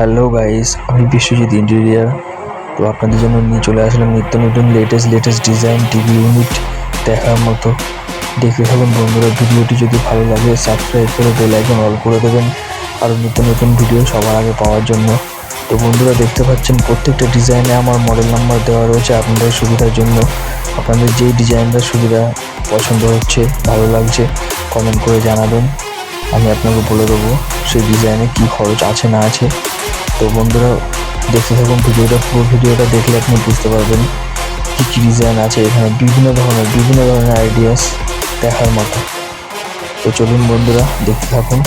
Hello guys আমি Biswajit interior তো আপনাদের জন্য নিয়ে চলে আসলাম নিত্য নতুন latest latest design TV unit দেখার মতো। দেখতে থাকুন বন্ধুরা, ভিডিওটি যদি ভালো লাগে সাবস্ক্রাইব করে বেল আইকন অল করে দেবেন। আরও নিত্য নতুন ভিডিও সবার আগে পাওয়ার জন্য। তো বন্ধুরা, দেখতে পাচ্ছেন প্রত্যেকটা ডিজাইনে আমার মডেল নাম্বার দেওয়া রয়েছে আপনাদের সুবিধার জন্য। আপনাদের যেই ডিজাইনটা সুবিধা পছন্দ হচ্ছে, ভালো লাগছে কমেন্ট করে জানাবেন। আমি আপনাকে বলে দেবো, সেই ডিজাইনে কী খরচ আছে, না আছে। তো বন্ধুরা, দেখতে থাকুন ভিডিওটা, পুরো ভিডিওটা দেখলে আপনি বুঝতে পারবেন কী কী ডিজাইন আছে এখানে, বিভিন্ন ধরনের বিভিন্ন ধরনের আইডিয়াস দেখার মতো। তো চলুন বন্ধুরা, দেখতে থাকুন।